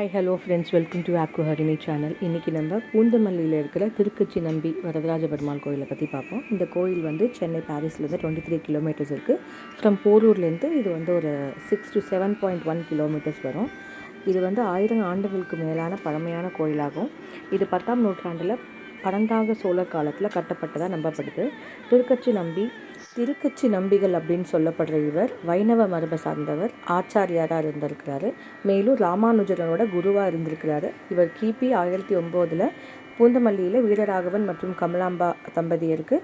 Hi hello friends welcome to agro Harini channel இன்றைக்கி நம்ம பூந்தமல்லியில் இருக்கிற திருக்கச்சி நம்பி வரதராஜ பெருமாள் கோயிலை பற்றி பார்ப்போம். இந்த கோயில் வந்து சென்னை பாரிஸ்லேருந்து டுவெண்ட்டி த்ரீ கிலோமீட்டர்ஸ் இருக்குது ஃப்ரம் போரூர்லேருந்து இது வந்து ஒரு six to seven point one kilometres வரும். இது வந்து ஆயிரம் ஆண்டுகளுக்கு மேலான பழமையான கோயிலாகும். இது பத்தாம் நூற்றாண்டில் பரந்தாக சோழர் காலத்தில் கட்டப்பட்டதாக நம்பப்படுது. திருக்கச்சி நம்பி திருக்கச்சி நம்பிகள் அப்படின்னு சொல்லப்படுற இவர் வைணவ மரபை சார்ந்தவர் ஆச்சாரியாராக இருந்திருக்கிறாரு. மேலும் ராமானுஜரனோட குருவாக இருந்திருக்கிறாரு. இவர் கிபி ஆயிரத்தி ஒம்போதில் பூந்தமல்லியில் வீரராகவன் மற்றும் கமலாம்பா தம்பதியருக்கு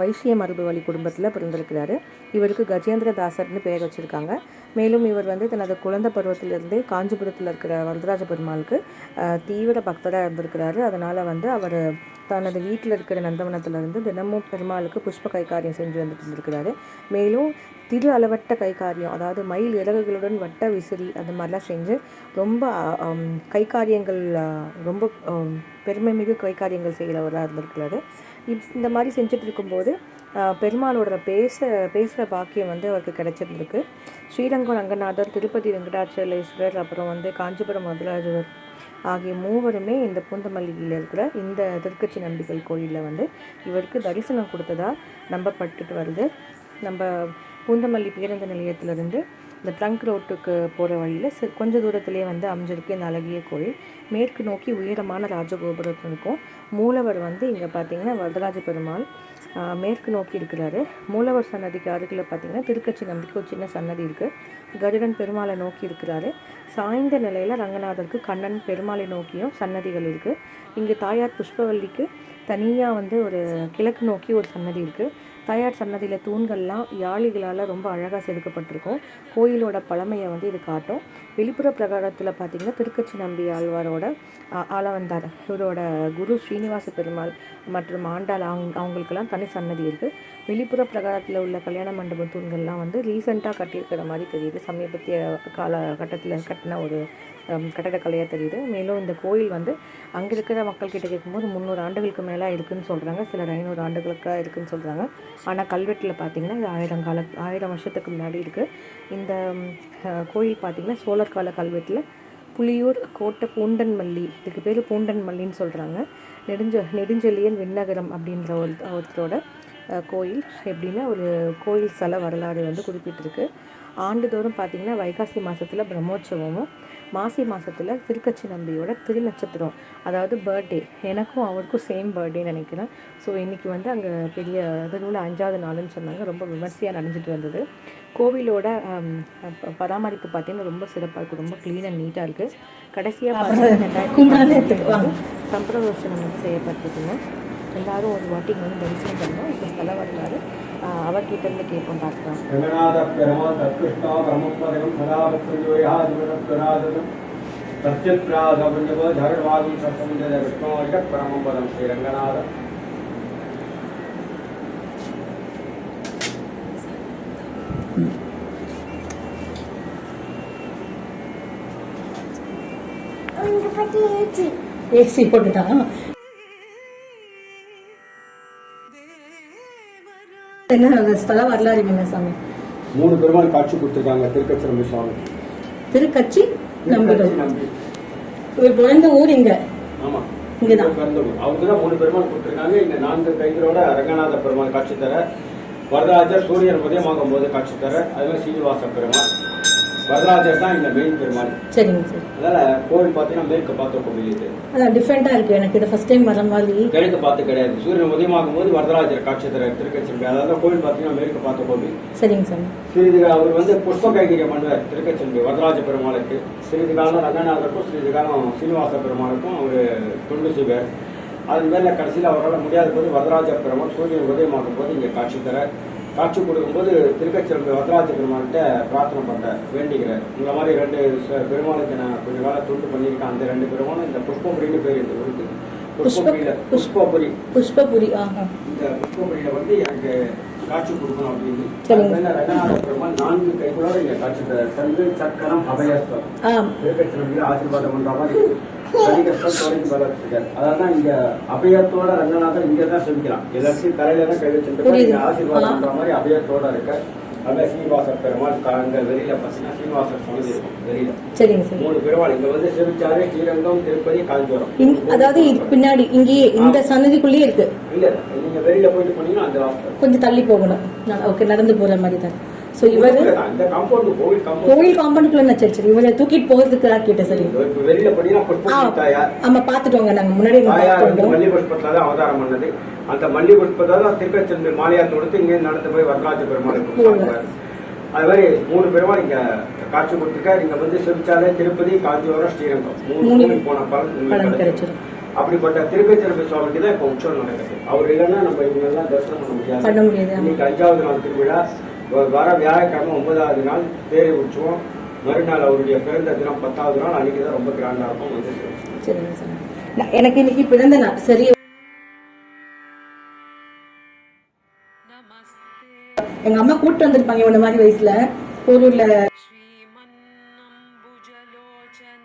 வைசிய மரபு வழி குடும்பத்தில் பிறந்திருக்கிறாரு. இவருக்கு கஜேந்திரதாசர்னு பெயர் வச்சுருக்காங்க. மேலும் இவர் வந்து தனது குழந்தை பருவத்திலிருந்தே காஞ்சிபுரத்தில் இருக்கிற வரதராஜ பெருமாளுக்கு தீவிர பக்தராக இருந்திருக்கிறாரு. அதனால் வந்து அவர் தனது வீட்டில் இருக்கிற நந்தவனத்திலிருந்து தினமும் பெருமாளுக்கு புஷ்ப கைகாரியம் செஞ்சு வந்துட்டு இருந்திருக்கிறாரு. மேலும் திரு அளவட்ட கைகாரியம் அதாவது மயில் இறகுகளுடன் வட்ட விசிறி அந்த மாதிரிலாம் செஞ்சு ரொம்ப கைகாரியங்கள் ரொம்ப பெருமை மிகு கைகாரியங்கள் செய்கிறவராக இருந்திருக்கிறாரு. இந்த மாதிரி செஞ்சுட்டு இருக்கும்போது பெருமாளோட பேச பேசுகிற பாக்கியம் வந்து அவருக்கு கிடச்சிருந்துருக்கு. ஸ்ரீரங்கம் ரங்கநாதர் திருப்பதி வெங்கடாச்சலேஸ்வரர் அப்புறம் வந்து காஞ்சிபுரம் முதலாஜர் ஆகிய மூவருமே இந்த பூந்தமல்லியில் இருக்கிற இந்த திருக்கட்சி நம்பிக்கை கோயிலில் வந்து இவருக்கு தரிசனம் கொடுத்ததாக நம்பப்பட்டுட்டு வருது. நம்ம பூந்தமல்லி பேருந்து நிலையத்திலிருந்து இந்த ட்ரங்க் ரோட்டுக்கு போகிற வழியில் சி கொஞ்ச தூரத்திலே வந்து அமைஞ்சிருக்கு இந்த அழகிய கோயில். மேற்கு நோக்கி உயரமான ராஜகோபுரத்தில் இருக்கும். மூலவர் வந்து இங்கே பார்த்தீங்கன்னா வரதராஜ பெருமாள் மேற்கு நோக்கி இருக்கிறாரு. மூலவர் சன்னதிக்கு அருகில் பார்த்தீங்கன்னா திருக்கச்சி நம்பிக்கை ஒரு சின்ன சன்னதி இருக்குது கருடன் பெருமாளை நோக்கி இருக்கிறாரு. சாய்ந்த நிலையில் ரங்கநாதருக்கு கண்ணன் பெருமாளை நோக்கியும் சன்னதிகள் இருக்குது இங்கே தாயார் புஷ்பவல்லிக்கு தனியாக வந்து ஒரு கிழக்கு நோக்கி ஒரு சன்னதி இருக்குது தாயார் சன்னதியில் தூண்கள்லாம் யாழிகளால் ரொம்ப அழகாக செதுக்கப்பட்டிருக்கும். கோயிலோட பழமையை வந்து இது காட்டும். வெளிப்புற பிரகாரத்தில் பார்த்தீங்கன்னா திருக்கச்சி நம்பி ஆழ்வாரோட ஆளவந்தார் இவரோட குரு ஸ்ரீனிவாச பெருமாள் மற்றும் ஆண்டாள் அவங்க அவங்களுக்கெல்லாம் தனி சன்னதி இருக்குது வெளிப்புற பிரகாரத்தில் உள்ள கல்யாண மண்டப தூண்கள்லாம் வந்து ரீசெண்டாக கட்டியிருக்கிற மாதிரி தெரியுது. சமீபத்திய காலகட்டத்தில் கட்டின ஒரு கட்டடக்கலையாக தெரியுது. மேலும் இந்த கோயில் வந்து அங்கே இருக்கிற மக்கள்கிட்ட கேட்கும்போது முந்நூறு ஆண்டுகளுக்கு மேலே இருக்குன்னு சொல்கிறாங்க சிலர் ஐநூறு ஆண்டுகளுக்காக இருக்குதுன்னு சொல்கிறாங்க ஆனால் கல்வெட்டில் பார்த்தீங்கன்னா இது ஆயிரம் கால ஆயிரம் வருஷத்துக்கு முன்னாடி இருக்குது இந்த கோயில் பார்த்திங்கன்னா சோழர் கால கல்வெட்டில் புலியூர் கோட்டை பூண்டன்மல்லி இதுக்கு பேர் பூண்டன்மல்லின்னு சொல்கிறாங்க நெடுஞ்ச நெடுஞ்செழியன் விண்ணகரம் அப்படின்ற ஒரு ஒருத்தரோட கோயில். எப்படின்னா ஒரு கோயில் ஸ்தல வரலாறு வந்து குறிப்பிட்டிருக்கு. ஆண்டுதோறும் பார்த்திங்கன்னா வைகாசி மாதத்தில் பிரம்மோற்சவமும் மாசி மாதத்தில் திருக்கச்சி நம்பியோட திருநட்சத்திரம் அதாவது பர்த்டே எனக்கும் அவருக்கும் சேம் பர்த்டே நினைக்கிறேன். ஸோ இன்றைக்கி வந்து அங்கே பெரிய திருவிழா அஞ்சாவது நாளுன்னு சொன்னாங்க. ரொம்ப விமர்சையாக நடந்துட்டு வந்தது. கோவிலோட பராமரிப்பு பார்த்தீங்கன்னா ரொம்ப சிறப்பாக இருக்குது ரொம்ப க்ளீன் அண்ட் நீட்டாக இருக்குது கடைசியாக பார்த்தீங்கன்னா சம்பிரதோஷனம் வந்து செய்யப்பட்டிருக்குங்க எல்லாரும் ஒரு வாட்டி இங்க வந்து தரிசனம் பண்ணோம் இப்போ ஸ்தல வரலாறு. ஆஹ், அவர்கிட்ட இருந்து கேட்போம் ரங்கநாத தத்கிருஷ்ணா ஜகர்வாகும் விஷ்ணோஜ பரமபதம் ஸ்ரீ ரங்கநாத ஏசி போட்டுட்டான் என்ன ஸ்தல வரலாறு என்ன சாமி? மூணு பெருமாள் காட்சி கொடுத்துருக்காங்க திருக்கச்சிரம்பி சுவாமி. திருக்கச்சி நம்பிடும் திருக்கச்சி நம்பி. இவர் பிறந்த ஊர் இங்க. ஆமா. இங்கதான். அவருக்கு தான் மூணு பெருமாள் கொடுத்துருக்காங்க. இந்த நான்கு கைகளோட ரங்கநாத பெருமாள் காட்சி தர. வரதராஜர் சூரியன் உதயமாகும் போது காட்சி தர. அதே மாதிரி சீனிவாச பெருமாள். வரதராஜர் தான் இந்த மெயின் பெருமாள். சரிங்க சார். அதனால கோவில் பார்த்தீங்கன்னா மேற்கு பார்த்த கோவில் இது. அதான் டிஃப்ரெண்டா இருக்கு. எனக்கு இது ஃபர்ஸ்ட் டைம் வர மாதிரி. கிழக்கு பார்த்து கிடையாது. சூரியன் உதயமாகும் போது வரதராஜர் காட்சி தர அதாவது கோவில் பார்த்தீங்கன்னா மேற்கு பார்த்த கோவில். சரிங்க சாமி சிறிது அவர் வந்து புஷ்ப கைகரியம் பண்ணுவார் திருக்கச்சிரம்பி வரதராஜ பெருமாளுக்கு. சிறிது காலம் ரங்கநாதருக்கும் சிறிது காலம் சீனிவாச பெருமாளுக்கும் அவர் தொண்டு செய்வார். அது மேல கடைசியில் அவரால் முடியாத போது வரதராஜ பெருமாள் சூரியன் உதயமாகும் போது இங்கே காட்சி தர காட்சி கொடுக்கும்போது திருக்கச்சிரம்பி வரதராஜ பெருமாள்கிட்ட பிரார்த்தனை பண்ண வேண்டிக்கிறார். இந்த மாதிரி ரெண்டு பெருமாளுக்கு நான் கொஞ்ச காலம் தொண்டு பண்ணியிருக்கேன். அந்த ரெண்டு பெருமாளும் இந்த புஷ்பபுரின்னு பேர் இந்த ஊருக்கு. புஷ்பபுரியில புஷ்பபுரி. புஷ்பபுரி இந்த புஷ்பபுரியில வந்து எனக்கு காட்சி கொடுக்கணும் அப்படின்னு. ரங்கநாத பெருமாள் நான்கு கைகளோட இங்க காட்சி சங்கு சக்கரம் அபயஸ்தம் ஆ திருக்கச்சிரம்பியில் ஆசீர்வாதம் பண்ற மாதிரி. அதான் இங்க அபயத்தோட ரங்கநாதர் இங்க தான் செமிக்கலாம் எல்லாத்தையும் தலையில தான் கை வச்சுட்டு ஆசீர்வாதம். பண்ற மாதிரி அபயத்தோட இருக்க. சீனிவாச பெருமாள் கா- அங்க வெளியில பார்த்தீங்கன்னா சீனிவாசர் சன்னதி இருக்கும் வெளியில. சரிங்க மூணு பெருமாள் இங்க வந்து சிறுச்சாறு ஸ்ரீரங்கம் திருப்பதி காஞ்சிபுரம் அதாவது இதுக்கு பின்னாடி இங்கேயே இந்த சன்னதிக்குள்ளேயே இருக்கு. இல்ல நீங்க வெளியில போயிட்டு போனீங்கன்னா அந்த கொஞ்சம் தள்ளி போகணும். ஓகே நடந்து போற மாதிரி தான். ஸோ இவர் அந்த காம்பவுண்ட் கோவில் காம்பவுண்ட் கோயில் காம்பவுண்டுக்குள்ள சரி சரி. இவரை தூக்கிட்டு போகிறதுக்கு கேட்டேன் சரி? இப்ப வெளியில போனீங்கன்னா ஆ புஷ்ப தாயார் ஆமா பார்த்துட்டோங்க நாங்க முன்னாடி மல்லி புஷ்பத்துல தான் அவதாரம் பண்ணது. அந்த மல்லி புஷ்பத்தை தான் திருக்கச்செல்வி மாலையார் கொடுத்து இங்கே நடந்து போய் பெருமாளுக்கு சாப்பிடுவாரு. அது மாதிரி மூணு பெருமாள் இங்க காட்சி கொடுத்துருக்காரு. இங்க வந்து சிறுச்சாலை திருப்பதி காஞ்சிபுரம் ஸ்ரீரங்கம். மூணு போன பலன் கிடைச்சிடும். அப்படிப்பட்ட திருக்கச்செல்வி சுவாமிக்கு தான் இப்போ உற்சவம் நடக்குது. அவர் இல்லைன்னா நம்ம இவங்க எல்லாம் தரிசனம் பண்ண முடியாது. இன்னைக்கு அஞ்சாவது நாள் திருவிழா. வர வியாழக்கிழமை ஒன்பதாவது நாள் தேரை உற்சவம். மறுநாள் அவருடைய பிறந்த தினம் பத்தாவது நாள். அன்னைக்கு தான் ரொம்ப கிராண்டா இருக்கும். வந்து எனக்கு இன்னைக்கு பிறந்த நாள். சரி. எங்க அம்மா கூட்டு வந்திருப்பாங்க இவன மாதிரி வயசுல. போரூர்ல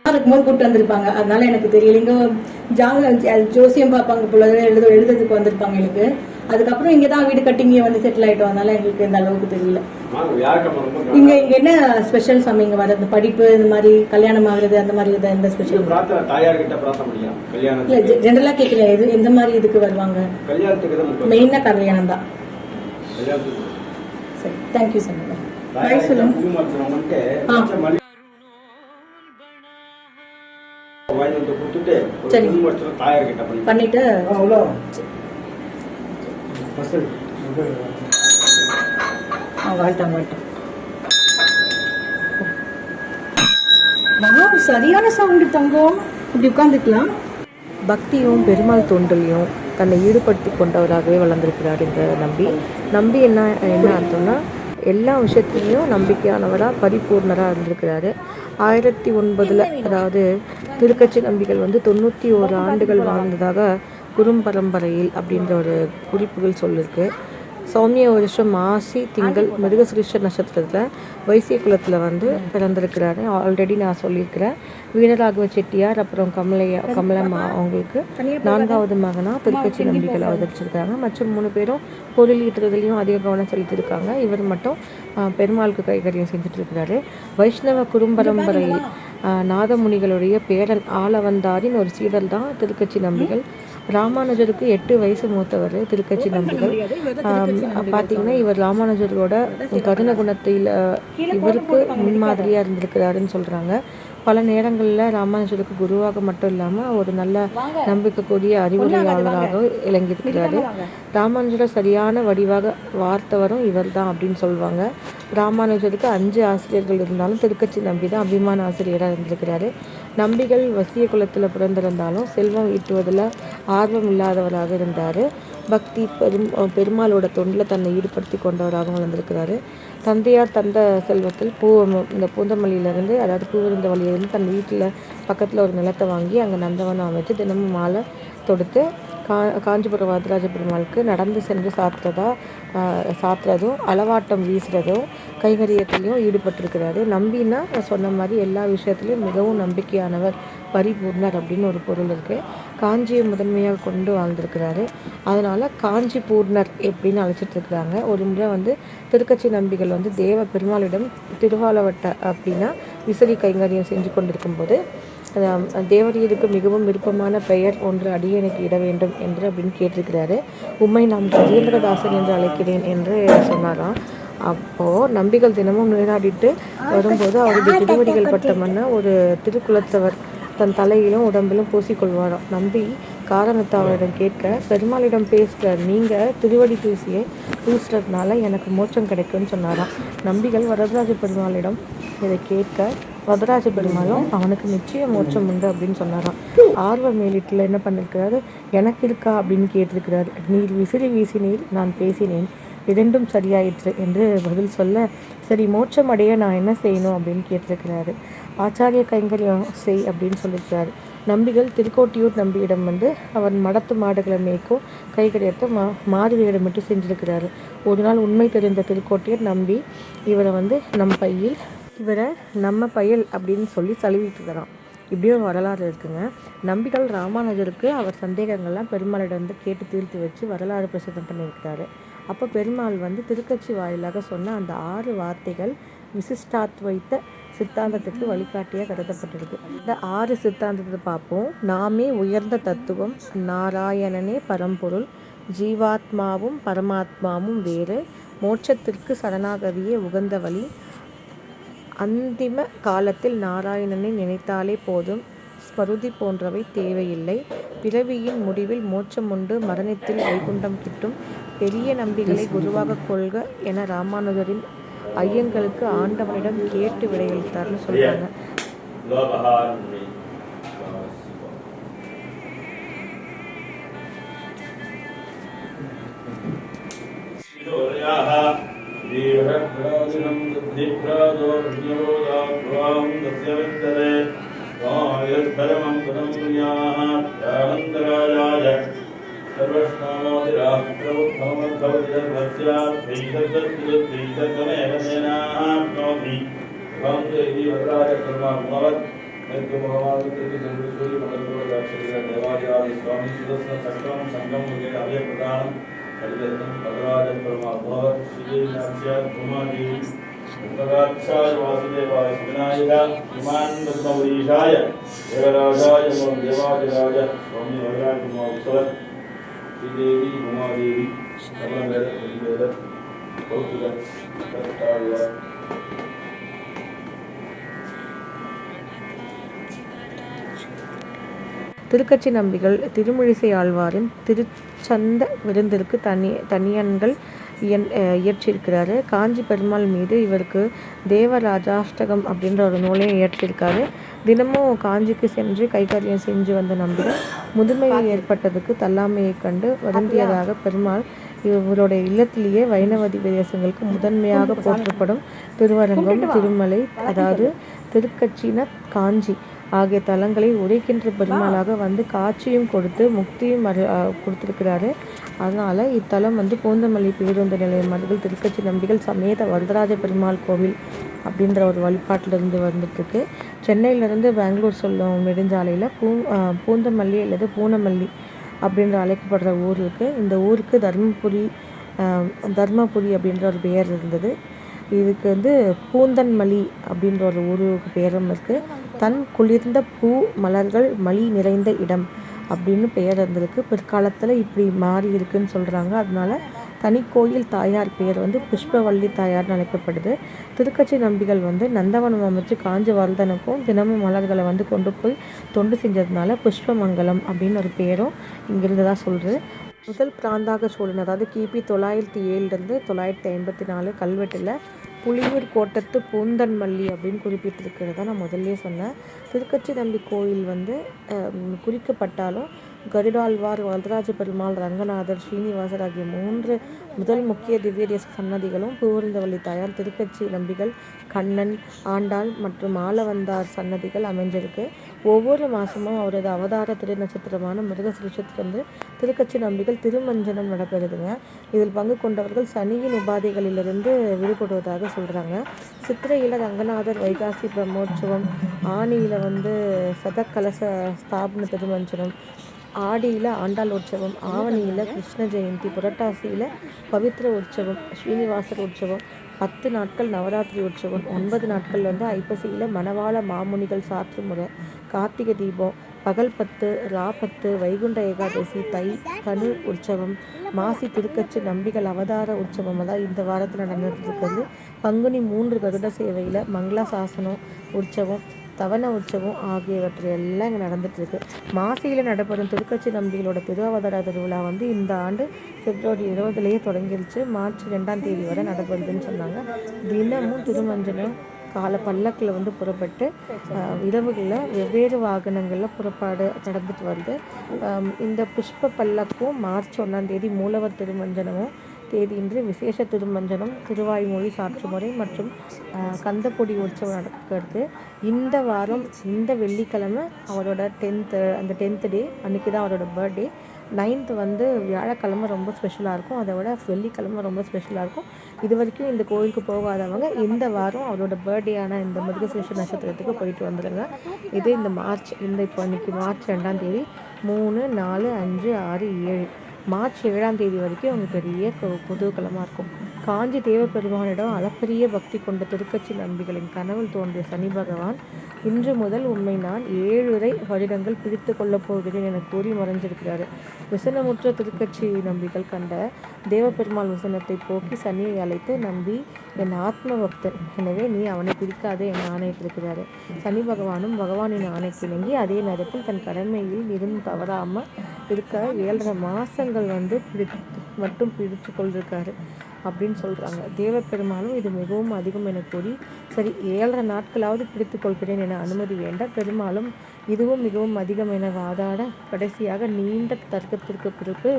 இருக்கும்போது கூட்டு வந்திருப்பாங்க. அதனால எனக்கு தெரியல. இங்க ஜாதகம் ஜ- ஜோசியம் பார்ப்பாங்க போல. எழுத எழுதுறதுக்கு வந்திருப்பாங்க எனக்கு அதுக்கப்புறம் இங்க தான் வீடு கட்டி இங்க வந்து செட்டில் ஆயிட்டோம். அதனால எங்களுக்கு இந்த அளவுக்கு தெரியல. இங்க இங்க என்ன ஸ்பெஷல் சாமி இங்க வர படிப்பு இந்த மாதிரி கல்யாணம் ஆகுறது அந்த மாதிரி எந்த- எந்த ஸ்பெஷல் இல்ல கல்யாணத்துக்கு. ஜெனரலா கேக்குறேன் இது எந்த மாதிரி இதுக்கு வருவாங்க? கல்யாணத்துக்கு தான் முக்கியம். மெயினா கல்யாணம் தான். சரி தேங்க்யூ சார். கிட்ட சொல்லுங்க பண்ணிட்டு வாவ், சரியான சவுண்டு தங்கம். இப்படி உட்காந்துக்கலாம் பக்தியும் பெருமாள் தோன்றலையும் தன்னை ஈடுபடுத்தி கொண்டவராகவே வளர்ந்திருக்கிறார் இந்த நம்பி. நம்பி என்ன என்ன அர்த்தம்னா எல்லா விஷயத்துலேயும் நம்பிக்கையானவராக பரிபூர்ணராக இருந்திருக்கிறாரு. ஆயிரத்தி ஒன்பதில் அதாவது திருக்கட்சி நம்பிகள் வந்து தொண்ணூற்றி ஓரு ஆண்டுகள் வாழ்ந்ததாக குறும்பரம்பரையில் அப்படின்ற ஒரு குறிப்புகள் சொல்லியிருக்கு சௌமிய வருஷம் மாசி திங்கள் மிருகசிருஷ்ட நட்சத்திரத்தில் வைசிய குலத்தில் வந்து பிறந்திருக்கிறாரு. ஆல்ரெடி நான் சொல்லியிருக்கிறேன். வீரராகவ செட்டியார் அப்புறம் கமலையா கமலம்மா அவங்களுக்கு நான்காவது மகனாக திருக்கட்சி நம்பிக்கையில் அவதரிச்சிருக்காங்க மற்றும் மூணு பேரும் பொருள் ஈட்டுறதுலையும் அதிக கவனம் செலுத்தியிருக்காங்க. இவர் மட்டும் பெருமாளுக்கு கைகரியம் செஞ்சுட்டு இருக்கிறாரு. வைஷ்ணவ குறும்பரம்பரையில் நாதமுனிகளுடைய பேரன் ஆளவந்தாரின் ஒரு சீடல் தான் திருக்கட்சி நம்பிகள். ராமானுஜருக்கு எட்டு வயசு மூத்தவர் திருக்கட்சி நம்பிகள். பார்த்தீங்கன்னா இவர் ராமானுஜரோட கருண குணத்தில் இவருக்கு முன்மாதிரியாக இருந்திருக்கிறாருன்னு சொல்கிறாங்க பல நேரங்களில் ராமானுஜருக்கு குருவாக மட்டும் இல்லாமல் ஒரு நல்ல நம்பிக்கைக்குரிய அறிவுரையாளராக விளங்கியிருக்கிறாரு. ராமானுஜரை சரியான வடிவாக வார்த்தவரும் இவர் தான் அப்படின்னு சொல்லுவாங்க ராமானுஜருக்கு அஞ்சு ஆசிரியர்கள் இருந்தாலும் திருக்கட்சி நம்பி தான் அபிமான ஆசிரியராக இருந்திருக்கிறாரு. நம்பிகள் வசிய குலத்தில் பிறந்திருந்தாலும் செல்வம் ஈட்டுவதில் ஆர்வம் இல்லாதவராக இருந்தார். பக்தி பெரும் பெருமாளோட தொண்டில் தன்னை ஈடுபடுத்தி கொண்டவராகவும் வளர்ந்திருக்கிறாரு தந்தையார் தந்த செல்வத்தில் பூ இந்த பூந்தமல்லியிலேருந்து அதாவது பூவிருந்த வழியிலேருந்து தன் வீட்டில் பக்கத்தில் ஒரு நிலத்தை வாங்கி அங்கே நந்தவனம் அமைச்சு தினமும் மாலை தொடுத்து கா காஞ்சிபுரம் வரதராஜ பெருமாளுக்கு நடந்து சென்று சாத்துறதா சாத்துறதும் அளவாட்டம் வீசுறதும் கைகரியத்திலையும் ஈடுபட்டிருக்கிறாரு. நம்பினா நான் சொன்ன மாதிரி எல்லா விஷயத்துலையும் மிகவும் நம்பிக்கையானவர் பரிபூர்ணர் அப்படின்னு ஒரு பொருள் இருக்குது காஞ்சியை முதன்மையாக கொண்டு வாழ்ந்திருக்கிறாரு. அதனால் காஞ்சி பூர்ணர் எப்படின்னு அழைச்சிட்டு இருக்கிறாங்க ஒரு முறை வந்து திருக்கட்சி நம்பிகள் வந்து தேவ பெருமாளிடம் திருவாலவட்ட அப்படின்னா விசிறி கைங்கரியம் செஞ்சு கொண்டிருக்கும்போது அஹ், தேவரீருக்கு மிகவும் விருப்பமான பெயர் ஒன்று அடியனுக்கு இட வேண்டும் என்று அப்படின்னு கேட்டிருக்கிறாரு. உண்மை நாம் கஜேந்திரதாசன் என்று அழைக்கிறேன் என்று சொன்னாராம். அப்போது நம்பிகள் தினமும் நீராடிட்டு வரும்போது அவருடைய திருவடிகள் பட்ட ஒரு திருக்குலத்தவர் தன் தலையிலும் உடம்பிலும் பூசிக்கொள்வாராம். நம்பி காரணத்தை அவரிடம் கேட்க பெருமாளிடம் பேசுகிற நீங்கள் திருவடி பூசியை பூசுறதுனால எனக்கு மோட்சம் கிடைக்கும்னு சொன்னாராம். நம்பிகள் வரதராஜ பெருமாளிடம் இதை கேட்க வரதராஜ பெருமாளும் அவனுக்கு நிச்சய மோட்சம் உண்டு அப்படின்னு சொன்னாராம். ஆர்வ மேலிட்டில் என்ன பண்ணிருக்கிறாரு? எனக்கு இருக்கா அப்படின்னு கேட்டிருக்கிறாரு. நீர் விசிறி வீசினீர் நான் பேசினேன். இரண்டும் சரியாயிற்று என்று பதில் சொல்ல சரி மோட்சம் அடைய நான் என்ன செய்யணும் அப்படின்னு கேட்டிருக்கிறாரு. ஆச்சாரிய கைங்கரியம் செய் அப்படின்னு சொல்லியிருக்கிறாரு நம்பிகள் திருக்கோட்டியூர் நம்பியிடம் வந்து அவன் மடத்து மாடுகளை மேய்க்கும் கைகரியத்தை மா மாறு வேடமிட்டு செஞ்சிருக்கிறாரு. ஒரு நாள் உண்மை தெரிந்த திருக்கோட்டியூர் நம்பி இவரை வந்து நம் பையில் இவரை நம்ம பயல் அப்படின்னு சொல்லி தழுவிட்டு இருக்கிறான் இப்படியும் ஒரு வரலாறு இருக்குங்க. நம்பிகள் ராமானுஜருக்கு அவர் சந்தேகங்கள்லாம் பெருமாளிடம் வந்து கேட்டு தீர்த்து வச்சு வரலாறு பிரசித்தம் பண்ணியிருக்கிறாரு. அப்போ பெருமாள் வந்து திருக்கட்சி வாயிலாக சொன்ன அந்த ஆறு வார்த்தைகள் விசிஷ்டாத்வைத்த சித்தாந்தத்துக்கு வழிகாட்டியாக கருதப்பட்டிருக்கு. இந்த ஆறு சித்தாந்தத்தை பார்ப்போம். நாமே உயர்ந்த தத்துவம் நாராயணனே பரம்பொருள் ஜீவாத்மாவும் பரமாத்மாவும் வேறு மோட்சத்திற்கு சரணாகதியே உகந்த வழி அந்திம காலத்தில் நாராயணனை நினைத்தாலே போதும் ஸ்மருதி போன்றவை தேவையில்லை பிறவியின் முடிவில் மோட்சம் உண்டு மரணத்தில் வைகுண்டம் கிட்டும் பெரிய நம்பிகளை குருவாக கொள்க என ராமானுஜரின் ஐயங்களுக்கு ஆண்டவனிடம் கேட்டு விடையளித்தார்னு சொல்றாங்க லோபஹாரண்யை दिग्राजोर्योदाभ्यां तस्य विद्यते। आयुर्धर्मं गुणं कुर्याः त्यानन्तराजाय सर्वस्नामोदिराष्ट्रबुद्धमद्भवतिर्वस्याद्वैतद्वैतद्वैतद्वमेवमेनाप्नोति त्वं देवी वराय कर्मा गुणवत् देवादिवादि स्वामी सुदर्शन सक्रम संगम वगैरह अभय प्रदान हरिदत्तम भगवान परमात्मा श्री नाथ कुमार जी भगवाक्षाय वासुदेवाय विनायक इमान पद्मवरीशाय देवराजाय नमो देवादिराज स्वामी वरराज महोत्सव श्रीदेवी भूमादेवी कमलवेद वेद कौतुक कष्टाय திருக்கட்சி நம்பிகள் திருமுழிசை ஆழ்வாரின் திருச்சந்த விருந்திற்கு தனி தனியன்கள் இயன் அஹ் இயற்றியிருக்கிறாரு காஞ்சி பெருமாள் மீது இவருக்கு தேவராஜாஷ்டகம் அப்படின்ற ஒரு நூலையும் இயற்றியிருக்காரு தினமும் காஞ்சிக்கு சென்று கைகாரியம் செஞ்சு வந்த நம்பிகள் முதுமையில் ஏற்பட்டதுக்கு தள்ளாமையை கண்டு வருந்தியதாக பெருமாள் இவருடைய இல்லத்திலேயே வைணவ தேசங்களுக்கு முதன்மையாக போற்றப்படும் திருவரங்கம் திருமலை அதாவது திருக்கட்சின காஞ்சி. ஆகிய தலங்களை உடைக்கின்ற பெருமாளாக வந்து காட்சியும் கொடுத்து முக்தியும் கொடுத்துருக்கிறாரு. அதனால் இத்தலம் வந்து பூந்தமல்லி பேருந்து நிலையம் அருகில் திருக்கட்சி நம்பிகள் சமேத வரதராஜ பெருமாள் கோவில் அப்படின்ற ஒரு வழிபாட்டிலிருந்து வந்துட்டுருக்கு சென்னையிலேருந்து பெங்களூர் சொல்லும் நெடுஞ்சாலையில் பூ பூந்தமல்லி அல்லது பூனமல்லி அப்படின்ற அழைக்கப்படுற ஊர் இருக்குது இந்த ஊருக்கு தர்மபுரி தர்மபுரி அப்படின்ற ஒரு பெயர் இருந்தது. இதுக்கு வந்து பூந்தன்மலி அப்படின்ற ஒரு ஊருக்கு பேரும் இருக்குது தன் குளிர்ந்த பூ மலர்கள் மலி நிறைந்த இடம் அப்படின்னு பெயர் இருந்திருக்கு. பிற்காலத்தில் இப்படி மாறி இருக்குன்னு சொல்கிறாங்க அதனால தனிக்கோயில் தாயார் பெயர் வந்து புஷ்பவள்ளி தாயார்னு அழைக்கப்படுது. திருக்கட்சி நம்பிகள் வந்து நந்தவனம் அமைச்சு காஞ்சி வரதனுக்கும் தினமும் மலர்களை வந்து கொண்டு போய் தொண்டு செஞ்சதுனால புஷ்பமங்கலம் அப்படின்னு ஒரு பேரும் இங்கிருந்து தான் சொல்கிறது முதல் பிராந்தாக சோழன் அதாவது கிபி தொள்ளாயிரத்தி ஏழுலேருந்து தொள்ளாயிரத்தி ஐம்பத்தி நாலு கல்வெட்டில் புலியூர் கோட்டத்து பூந்தன்மல்லி அப்படின்னு குறிப்பிட்டிருக்கிறத நான் முதல்லே சொன்னேன். திருக்கச்சி நம்பி கோயில் வந்து குறிக்கப்பட்டாலும் கருடாழ்வார் வரதராஜ பெருமாள் ரங்கநாதர் ஸ்ரீனிவாசர் ஆகிய மூன்று முதல் முக்கிய திவ்ய சன்னதிகளும் பூவிருந்தவள்ளி தாயார் திருக்கச்சி நம்பிகள் கண்ணன் ஆண்டாள் மற்றும் ஆளவந்தார் சன்னதிகள் அமைஞ்சிருக்கு. ஒவ்வொரு மாதமும் அவரது அவதார திரு நட்சத்திரமான மிருகசிருஷத்துக்கு வந்து திருக்கச்சி நம்பிகள் திருமஞ்சனம் நடைபெறுதுங்க இதில் பங்கு கொண்டவர்கள் சனியின் உபாதைகளிலிருந்து விடுபடுவதாக சொல்கிறாங்க சித்திரையில் ரங்கநாதர் வைகாசி பிரம்மோற்சவம் ஆணியில் வந்து சதக்கலச ஸ்தாபன திருமஞ்சனம் ஆடியில் ஆண்டாள் உற்சவம் ஆவணியில் கிருஷ்ண ஜெயந்தி புரட்டாசியில் பவித்ர உற்சவம் ஸ்ரீனிவாசர் உற்சவம் பத்து நாட்கள் நவராத்திரி உற்சவம் ஒன்பது நாட்கள் வந்து ஐப்பசியில் மணவாள மாமுனிகள் சாற்று முறை. கார்த்திகை தீபம் பகல் பத்து ரா பத்து வைகுண்ட ஏகாதசி தை கனு உற்சவம் மாசி திருக்கச்சி நம்பிகள் அவதார உற்சவம் தான் இந்த வாரத்தில் நடந்துட்டு பங்குனி மூன்று கருட சேவையில் மங்களா சாசனம் உற்சவம் தவண உற்சவம் ஆகியவற்றை எல்லாம் இங்கே நடந்துகிட்ருக்கு மாசியில் நடைபெறும் திருக்கட்சி நம்பிகளோட திருவாவதார திருவிழா வந்து இந்த ஆண்டு பிப்ரவரி இருபதுலேயே தொடங்கிருச்சு. மார்ச் ரெண்டாம் தேதி வரை நடைபெறுதுன்னு சொன்னாங்க. தினமும் திருமஞ்சனம் காலை பல்லக்கில் வந்து புறப்பட்டு இரவுகளில் வெவ்வேறு வாகனங்களில் புறப்பாடு நடந்துட்டு வருது. ஆம், இந்த புஷ்ப பல்லக்கும் மார்ச் ஒன்றாம் தேதி மூலவர் திருமஞ்சனமும் தேதியின்றி விசேஷ திருமஞ்சனம் திருவாய்மொழி சாற்றுமுறை மற்றும் ஆஹ், கந்தப்பொடி உற்சவம் நடக்கிறது. இந்த வாரம் இந்த வெள்ளிக்கிழமை அவரோட டென்த்து அந்த டென்த்து டே அன்றைக்கி தான் அவரோட பர்த்டே நைன்த்து வந்து வியாழக்கிழமை ரொம்ப ஸ்பெஷலாக இருக்கும். அதை விட வெள்ளிக்கிழமை ரொம்ப ஸ்பெஷலாக இருக்கும். இது வரைக்கும் இந்த கோயிலுக்கு போகாதவங்க இந்த வாரம் அவரோட பர்த்டேயான இந்த மிருகசேஷ நட்சத்திரத்துக்கு போயிட்டு வந்துடுங்க இது இந்த மார்ச் இந்த இப்போ அன்றைக்கி மார்ச் ரெண்டாம் தேதி மூணு நாலு அஞ்சு ஆறு ஏழு. மார்ச் ஏழாம் தேதி வரைக்கும் அவங்க பெரிய கு- குதூகலமாக இருக்கும். காஞ்சி தேவபெருமானிடம் அளப்பரிய பக்தி கொண்ட திருக்கட்சி நம்பிகளின் கனவில் தோன்றிய சனி பகவான் இன்று முதல் உண்மை நான் ஏழுரை வருடங்கள் பிடித்து கொள்ளப் போகிறேன் என கூறி மறைஞ்சிருக்கிறார் விசனமுற்ற திருக்கட்சி நம்பிகள் கண்ட தேவபெருமாள் விசனத்தை போக்கி சனியை அழைத்து நம்பி என் ஆத்ம பக்தன் எனவே நீ அவனை பிடிக்காதே என ஆணையிட்டிருக்கிறார். சனி பகவானும் பகவானின் ஆணைக்கு இணங்கி அதே நேரத்தில் தன் கடமையில் இருந்து தவறாமல் இருக்க ஏழரை மாதங்கள் வந்து பிடித்து மட்டும் பிடித்து கொண்டிருக்காரு. அப்படின்னு சொல்கிறாங்க தேவப்பெருமானும் இது மிகவும் அதிகம் என கூறி சரி ஏழரை நாட்களாவது பிடித்து கொள்கிறேன் என அனுமதி வேண்ட பெருமாளும் இதுவும் மிகவும் அதிகம் என வாதாட கடைசியாக நீண்ட தர்க்கத்திற்கு பிறகு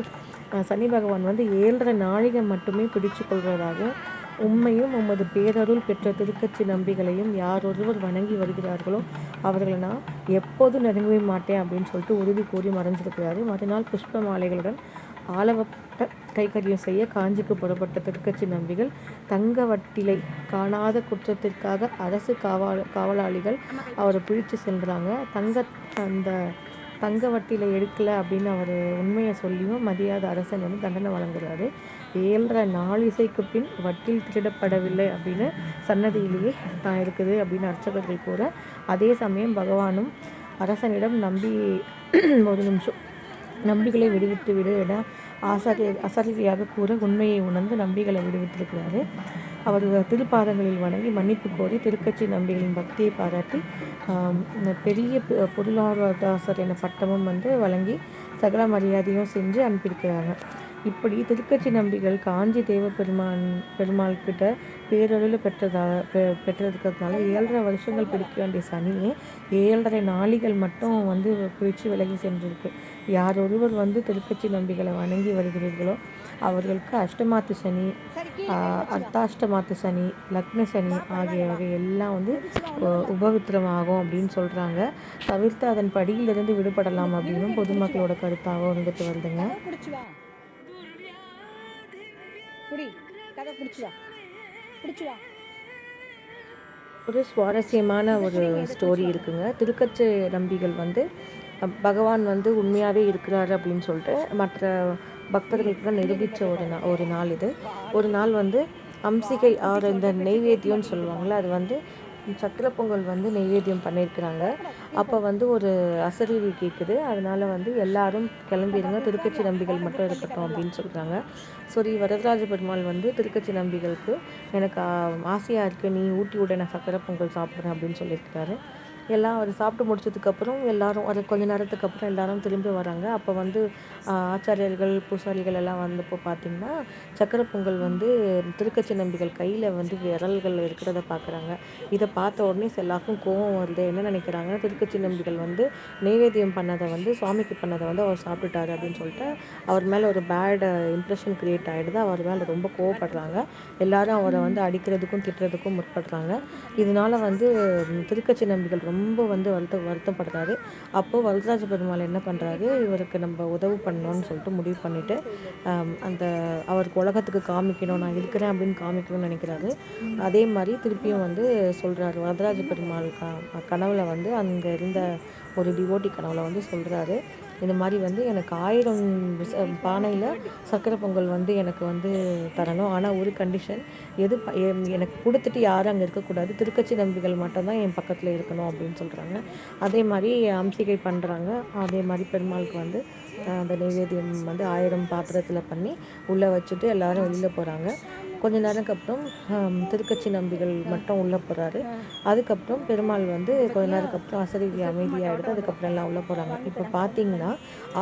சனி பகவான் வந்து ஏழரை நாழிகை மட்டுமே பிடிச்சு கொள்வதாக உண்மையும் உமது பேரருள் பெற்ற திருக்கட்சி நம்பிகளையும் யார் ஒருவர் வணங்கி வருகிறார்களோ அவர்களை நான் எப்போதும் நெருங்கவே மாட்டேன் அப்படின்னு சொல்லிட்டு உறுதி கூறி மறைஞ்சிருக்கிறாரு மறுநாள் புஷ்ப மாலைகளுடன் ஆளவப்பட்ட கைகரியம் செய்ய காஞ்சிக்கு புறப்பட்ட திருக்கட்சி நம்பிகள் தங்க வட்டிலை காணாத குற்றத்திற்காக அரசு காவல் காவலாளிகள் அவரை பிடிச்சு சென்றாங்க. தங்க அந்த தங்க வட்டியில் எடுக்கலை அப்படின்னு அவர் உண்மையை சொல்லியும் மதியாத அரசன் வந்து தண்டனை வழங்குறாரு. ஏழரை நாளிசைக்கு பின் வட்டில் திருடப்படவில்லை அப்படின்னு சன்னதியிலேயே தான் இருக்குது அப்படின்னு அர்ச்சகர்கள் கூற அதே சமயம் பகவானும் அரசனிடம் நம்பி ஒரு நிமிஷம் நம்பிகளை விடுவித்து விட என ஆசாரிய அசரீரியாக கூற உண்மையை உணர்ந்து நம்பிகளை விடுவித்திருக்கிறாரு. அவர் திருப்பாதங்களில் வணங்கி மன்னிப்பு கோரி திருக்கட்சி நம்பிகளின் பக்தியை பாராட்டி பெரிய பொ- பொருளாதாரதாசர் என பட்டமும் வந்து வழங்கி சகல மரியாதையும் செஞ்சு அனுப்பியிருக்கிறாங்க. இப்படி திருக்கட்சி நம்பிகள் காஞ்சி தேவ பெருமான் பெருமாள் கிட்ட பேரருள் பெற்றதா பெ பெற்றிருக்கிறதுனால ஏழரை வருஷங்கள் பிடிக்க வேண்டிய சனியே ஏழரை நாளிகள் மட்டும் வந்து பிடிச்சு விலகி சென்றிருக்கு. யார் ஒருவர் வந்து திருக்கட்சி நம்பிகளை வணங்கி வருகிறீர்களோ அவர்களுக்கு அஷ்டமாத்து சனி அர்த்தாஷ்டமாத்து சனி லக்ன சனி ஆகியவை எல்லாம் வந்து உபவித்திரமாகும் அப்படின்னு சொல்கிறாங்க தவிர்த்து அதன் படியிலிருந்து விடுபடலாம் அப்படின்னும் பொதுமக்களோட கருத்தாகவும் இருந்துட்டு வருதுங்க ஒரு சுவாரஸ்யமான ஒரு ஸ்டோரி இருக்குங்க. திருக்கச்சு நம்பிகள் வந்து பகவான் வந்து உண்மையாகவே இருக்கிறார் அப்படின்னு சொல்லிட்டு மற்ற பக்தர்களுக்கு நிரூபித்த ஒரு நா ஒரு நாள் இது. ஒரு நாள் வந்து அம்சிகை ஆறு இந்த நெய்வேத்தியம்னு சொல்லுவாங்கள்ல அது வந்து சக்கரை பொங்கல் வந்து நெய்வேத்தியம் பண்ணியிருக்கிறாங்க. அப்போ வந்து ஒரு அசரீரி கேட்குது அதனால் வந்து எல்லாரும் கிளம்பிடுங்க திருக்கச்சி நம்பிகள் மட்டும் இருக்கட்டும் அப்படின்னு சொல்கிறாங்க சரி வரதராஜ பெருமாள் வந்து திருக்கச்சி நம்பிகளுக்கு எனக்கு ஆசையாக இருக்குது நீ ஊட்டி விட நான் சக்கரை பொங்கல் சாப்பிட்றேன் அப்படின்னு சொல்லியிருக்காரு எல்லாம் அவர் சாப்பிட்டு முடிச்சதுக்கப்புறம் எல்லாரும் அது கொஞ்ச நேரத்துக்கு அப்புறம் எல்லாரும் திரும்பி வராங்க. அப்போ வந்து ஆச்சாரியர்கள் பூசாரிகள் எல்லாம் வந்தப்போ பார்த்தீங்கன்னா சக்கரை பொங்கல் வந்து திருக்கச்சி நம்பிகள் கையில் வந்து விரல்கள் இருக்கிறத பார்க்குறாங்க இதை பார்த்த உடனே எல்லாருக்கும் கோவம் வருது. என்ன நினைக்கிறாங்க திருக்கச்சி நம்பிகள் வந்து நைவேத்தியம் பண்ணதை வந்து சுவாமிக்கு பண்ணதை வந்து அவர் சாப்பிட்டுட்டாரு அப்படின்னு சொல்லிட்டு அவர் மேலே ஒரு பேட் இம்ப்ரெஷன் க்ரியேட் ஆகிடுது அவர் மேலே ரொம்ப கோவப்படுறாங்க. எல்லாரும் அவரை வந்து அடிக்கிறதுக்கும் திட்டுறதுக்கும் முற்படுறாங்க. இதனால வந்து திருக்கச்சி நம்பிகள் ரொம்ப ரொம்ப வந்து வருத்த வருத்தப்படுறாரு. அப்போது வரதராஜ பெருமாள் என்ன பண்ணுறாரு இவருக்கு நம்ம உதவு பண்ணோன்னு சொல்லிட்டு முடிவு பண்ணிவிட்டு அந்த அவருக்கு உலகத்துக்கு காமிக்கணும் நான் இருக்கிறேன் அப்படின்னு காமிக்கணும்னு நினைக்கிறாரு. அதே மாதிரி திருப்பியும் வந்து சொல்கிறாரு வரதராஜ பெருமாள் க கனவில் வந்து அங்கே இருந்த ஒரு டிவோட்டி கனவுல வந்து சொல்கிறாரு இது மாதிரி வந்து எனக்கு ஆயிரம் பானையில் சக்கரை பொங்கல் வந்து எனக்கு வந்து தரணும். ஆனால் ஒரு கண்டிஷன் எது ப- எனக்கு கொடுத்துட்டு யாரும் அங்கே இருக்கக்கூடாது. திருக்கச்சி நம்பிகள் மட்டும்தான் என் பக்கத்தில் இருக்கணும் அப்படின்னு சொல்கிறாங்க அதே மாதிரி அம்சிகை பண்ணுறாங்க அதே மாதிரி பெருமாளுக்கு வந்து அந்த நைவேத்தியம் வந்து ஆயிரம் பாத்திரத்தில் பண்ணி உள்ளே வச்சுட்டு எல்லோரும் வெளியில் போகிறாங்க கொஞ்ச நேரத்துக்கு அப்புறம் திருக்கட்சி திருக்கச்சி நம்பிகள் மட்டும் உள்ளே போகிறாரு அதுக்கப்புறம் பெருமாள் வந்து கொஞ்ச நேரத்துக்கு அப்புறம் அசரீரி அமைதியாகிடுது அதுக்கப்புறம் எல்லாம் உள்ளே போகிறாங்க இப்போ பார்த்தீங்கன்னா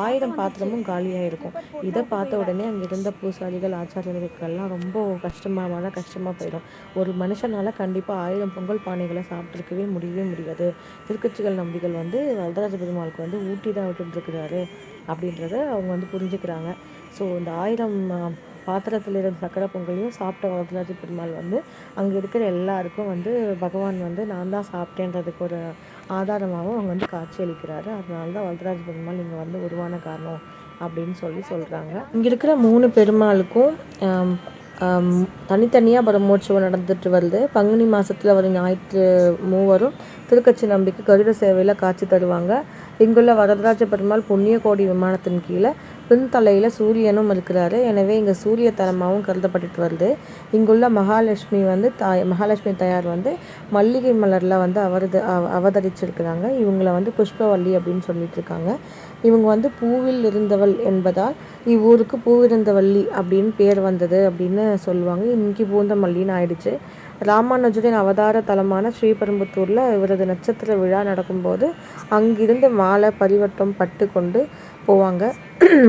ஆயிரம் பாத்திரமும் காலியாக இருக்கும் இதை பார்த்த உடனே அங்கே இருந்த பூசாரிகள் ஆச்சாரியர்களுக்கெல்லாம் ரொம்ப கஷ்டமான கஷ்டமாக போயிடும். ஒரு மனுஷனால் கண்டிப்பாக ஆயிரம் பொங்கல் பானைகளை சாப்பிட்ருக்கவே முடியவே முடியாது. திருக்கச்சிகள் நம்பிகள் வந்து வரதராஜ பெருமாளுக்கு வந்து ஊட்டி தான் விட்டுட்டுருக்கிறாரு அப்படின்றத அவங்க வந்து புரிஞ்சுக்கிறாங்க. ஸோ இந்த ஆயிரம் பாத்திரத்தில் இருந்த சக்கரை பொங்கலையும் சாப்பிட்ட வரதராஜ பெருமாள் வந்து அங்கே இருக்கிற எல்லாருக்கும் வந்து பகவான் வந்து நான் தான் சாப்பிட்டேன்றதுக்கு ஒரு ஆதாரமாகவும் அவங்க வந்து காட்சியளிக்கிறாரு அதனால தான் வரதராஜ பெருமாள் இங்கே வந்து உருவான காரணம் அப்படின்னு சொல்லி சொல்கிறாங்க இங்கே இருக்கிற மூணு பெருமாளுக்கும் தனித்தனியாக பிரம்மோற்சவம் நடந்துட்டு வருது. பங்குனி மாதத்தில் வரும் ஞாயிற்று மூவரும் திருக்கச்சி நம்பிக்கை கருட சேவையில் காட்சி தருவாங்க. இங்குள்ள வரதராஜ பெருமாள் புண்ணிய கோடி விமானத்தின் கீழே பின்தலையில் சூரியனும் இருக்கிறாரு. எனவே இங்கே சூரிய தலமாகவும் கருதப்பட்டுட்டு வருது. இங்குள்ள மகாலட்சுமி வந்து தாய் மகாலட்சுமி தாயார் வந்து மல்லிகை மலரில் வந்து அவரது அவ- அவதரிச்சிருக்கிறாங்க. இவங்களை வந்து புஷ்பவல்லி அப்படின்னு சொல்லிட்டு இருக்காங்க. இவங்க வந்து பூவில் இருந்தவள் என்பதால் இவ்வூருக்கு பூவிருந்தவல்லி அப்படின்னு பேர் வந்தது அப்படின்னு சொல்லுவாங்க. இன்னைக்கு பூந்தமல்லின்னு ஆயிடுச்சு. ராமானுஜரின் அவதார தலமான ஸ்ரீபெரும்புத்தூரில் இவரது நட்சத்திர விழா நடக்கும்போது அங்கிருந்து மாலை பரிவட்டம் பட்டு கொண்டு போவாங்க.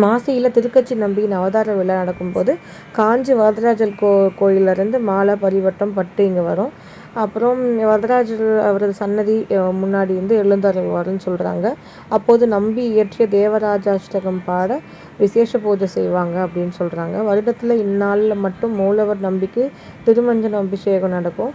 மாசியில் திருக்கச்சி நம்பியின் அவதார விழா நடக்கும்போது காஞ்சி வரதராஜர் கோ கோயிலிருந்து மாலை பரிவட்டம் பட்டு இங்கே வரும். அப்புறம் வரதராஜர் அவரது சன்னதி முன்னாடி வந்து எழுந்தருள்வாருன்னு சொல்கிறாங்க அப்போது நம்பி இயற்றிய தேவராஜாஷ்டகம் பாட விசேஷ பூஜை செய்வாங்க அப்படின்னு சொல்கிறாங்க வருடத்தில் இந்நாளில் மட்டும் மூலவர் நம்பிக்கை திருமஞ்சன அபிஷேகம் நடக்கும்.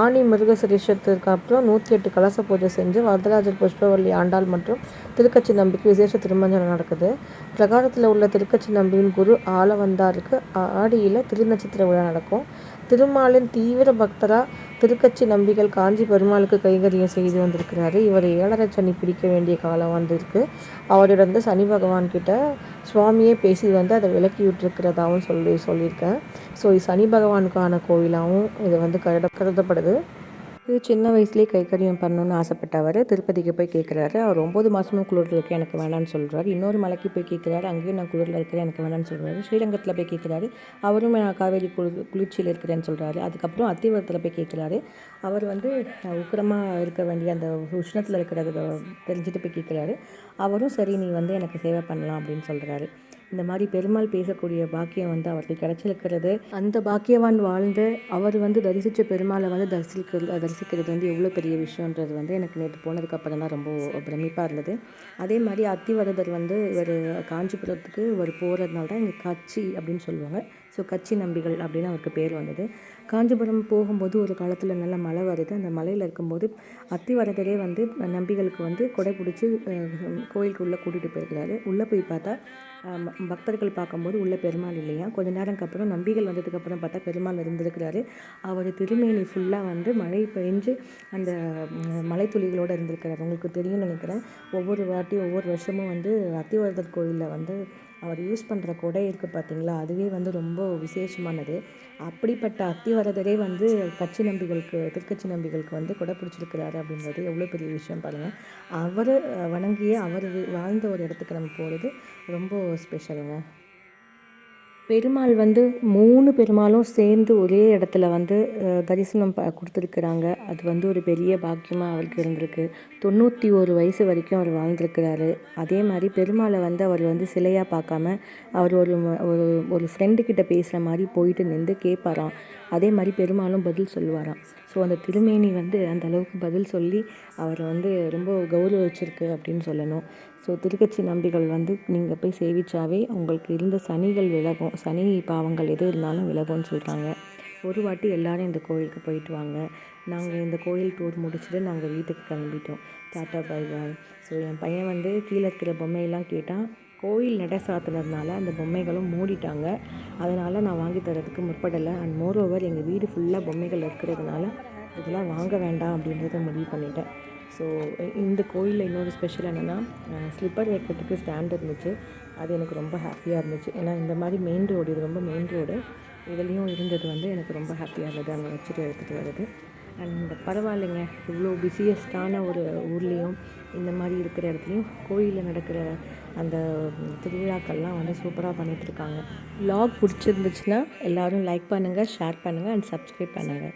ஆணி மிருகசிரீஷத்திற்கு அப்புறம் நூற்றி எட்டு கலச பூஜை செஞ்சு வரதராஜர் புஷ்பவல்லி ஆண்டாள் மற்றும் திருக்கச்சி நம்பிக்கை விசேஷ திருமஞ்சனம் நடக்குது. பிரகாரத்தில் உள்ள திருக்கச்சி நம்பியின் குரு ஆளவந்தாருக்கு ஆடியில் திருநட்சத்திர விழா நடக்கும். திருமாலின் தீவிர பக்தராக திருக்கச்சி நம்பிகள் காஞ்சி பெருமாளுக்கு கைங்கரியம் செய்து வந்திருக்கிறாரு. இவர் ஏழரை சனி பிடிக்க வேண்டிய காலம் வந்திருக்கு. அவரிடம் சனி பகவான் கிட்ட சுவாமியே பேசி வந்து அதை விலக்கி விட்டுருக்கிறதாகவும் சொல்லி சொல்லியிருக்கேன். ஸோ சனி பகவானுக்கான கோவிலாகவும் இது வந்து கருதப்படுது. இது சின்ன வயசுலேயே கைக்கரியம் பண்ணணும்னு ஆசைப்பட்டவர் திருப்பதிக்கு போய் கேட்குறாரு அவர் ஒம்பது மாதமும் குளிரில் இருக்க எனக்கு வேணான்னு சொல்கிறாரு இன்னொரு மலைக்கு போய் கேட்குறாரு அங்கேயும் நான் குளிரில் இருக்கிறேன் எனக்கு வேணான்னு சொல்கிறாரு ஸ்ரீரங்கத்தில் போய் கேட்குறாரு அவரும் நான் காவேரி குளிர் குளிர்ச்சியில் இருக்கிறேன்னு சொல்கிறாரு அதுக்கப்புறம் அத்திவரத்தில் போய் கேட்குறாரு அவர் வந்து உக்கிரமாக இருக்க வேண்டிய அந்த உஷ்ணத்தில் இருக்கிறத தெரிஞ்சுட்டு போய் கேட்குறாரு அவரும் சரி நீ வந்து எனக்கு சேவை பண்ணலாம் அப்படின்னு சொல்கிறாரு இந்த மாதிரி பெருமாள் பேசக்கூடிய பாக்கியம் வந்து அவருக்கு கிடைச்சிருக்கிறது. அந்த பாக்கியவான் வாழ்ந்து அவர் வந்து தரிசித்த பெருமாளை வந்து தரிசிக்கிறது தரிசிக்கிறது வந்து எவ்வளோ பெரிய விஷயன்றது வந்து எனக்கு நேற்று போனதுக்கப்புறம் தான் ரொம்ப பிரமிப்பாக இருந்தது. அதே மாதிரி அத்திவரதர் வந்து இவர் காஞ்சிபுரத்துக்கு இவர் போகிறதுனால தான் இங்கே கட்சி அப்படின்னு சொல்லுவாங்க. ஸோ கட்சி நம்பிகள் அப்படின்னு அவருக்கு பேர் வந்தது. காஞ்சிபுரம் போகும்போது ஒரு காலத்தில் நல்ல மழை வருது. அந்த மலையில் இருக்கும்போது அத்திவரதரே வந்து நம்பிகளுக்கு வந்து கொடை பிடிச்சி கோயிலுக்கு உள்ளே கூட்டிகிட்டு போயிருக்கிறாரு. உள்ளே போய் பார்த்தா பக்தர்கள் பார்க்கும்போது உள்ள பெருமாள் இல்லையா? கொஞ்ச நேரம்க்கு அப்புறம் நம்பிகள் வந்ததுக்கப்புறம் பார்த்தா பெருமாள் இருந்திருக்கிறாரு. அவர் திருமேனி ஃபுல்லாக வந்து மழை பெஞ்சு அந்த மலைத்துளிகளோடு இருந்திருக்கிறார். உங்களுக்கு தெரியும்னு நினைக்கிறேன். ஒவ்வொரு வாட்டியும் ஒவ்வொரு வருஷமும் வந்து அத்திவரதர் கோயிலில் வந்து அவர் யூஸ் பண்ணுற குடை இருக்குது பார்த்தீங்களா அதுவே வந்து ரொம்ப விசேஷமானது. அப்படிப்பட்ட அத்திவரதரே வந்து கட்சி நம்பிகளுக்கு திருக்கட்சி நம்பிகளுக்கு வந்து குடை பிடிச்சிருக்கிறாரு அப்படின்றது எவ்வளோ பெரிய விஷயம் பாருங்கள் அவர் வணங்கியே அவர் வாழ்ந்த ஒரு இடத்துக்கு நம்ம போகிறது ரொம்ப ஸ்பெஷலுங்க பெருமாள் வந்து மூணு பெருமாளும் சேர்ந்து ஒரே இடத்துல வந்து தரிசனம் ப கொடுத்துருக்குறாங்க. அது வந்து ஒரு பெரிய பாக்கியமாக அவருக்கு இருந்திருக்கு. தொண்ணூற்றி ஒரு வயசு வரைக்கும் அவர் வாழ்ந்திருக்கிறாரு. அதே மாதிரி பெருமாளை வந்து அவர் வந்து சிலையாக பார்க்காம அவர் ஒரு ஒரு ஒரு ஃப்ரெண்டுக்கிட்ட பேசுகிற மாதிரி போயிட்டு நின்று கேட்பாராம். அதே மாதிரி பெருமாளும் பதில் சொல்லுவாராம். ஸோ அந்த திருமேனி வந்து அந்த அளவுக்கு பதில் சொல்லி அவரை வந்து ரொம்ப கௌரவிச்சிருக்கு அப்படின்னு சொல்லணும். ஸோ திருக்கச்சி நம்பிகள் வந்து நீங்கள் போய் சேவிச்சாவே உங்களுக்கு இருந்த சனிகள் விலகும். சனி பாவங்கள் எது இருந்தாலும் விலகும்னு சொல்கிறாங்க ஒரு வாட்டி எல்லோரும் இந்த கோயிலுக்கு போயிட்டு வாங்க. நாங்கள் இந்த கோயில் டூர் முடிச்சுட்டு நாங்கள் வீட்டுக்கு கிளம்பிட்டோம். டாட்டா பை பாய் ஸோ என் பையன் வந்து கீழே இருக்கிற பொம்மையெல்லாம் கேட்டான் கோயில் நடை சாத்துனதுனால அந்த பொம்மைகளும் மூடிட்டாங்க. அதனால் நான் வாங்கி தரதுக்கு முற்படலை. அண்ட் மோரோவர் எங்கள் வீடு ஃபுல்லாக பொம்மைகள் இருக்கிறதுனால இதெல்லாம் வாங்க வேண்டாம் அப்படின்றத முடிவு பண்ணிட்டேன். ஸோ இந்த கோயிலில் இன்னொரு ஸ்பெஷல் என்னென்னா ஸ்லிப்பர் வைக்கிறதுக்கு ஸ்டாண்ட் இருந்துச்சு. அது எனக்கு ரொம்ப ஹாப்பியாக இருந்துச்சு. ஏன்னா இந்த மாதிரி மெயின் ரோடு இது ரொம்ப மெயின் ரோடு இதுலேயும் இருந்தது வந்து எனக்கு ரொம்ப ஹாப்பியாக இருந்தது. அங்கே வச்சுட்டு எடுத்துகிட்டு வருது அண்ட் பரவாயில்லைங்க. இவ்வளோ பிஸியஸ்டான ஒரு ஊர்லேயும் இந்த மாதிரி இருக்கிற இடத்துலையும் கோயிலில் நடக்கிற அந்த திருவிழாக்கள்லாம் வந்து சூப்பராக பண்ணிகிட்ருக்காங்க லாக் பிடிச்சிருந்துச்சுன்னா எல்லோரும் லைக் பண்ணுங்கள் ஷேர் பண்ணுங்கள் அண்ட் சப்ஸ்கிரைப் பண்ணுங்கள்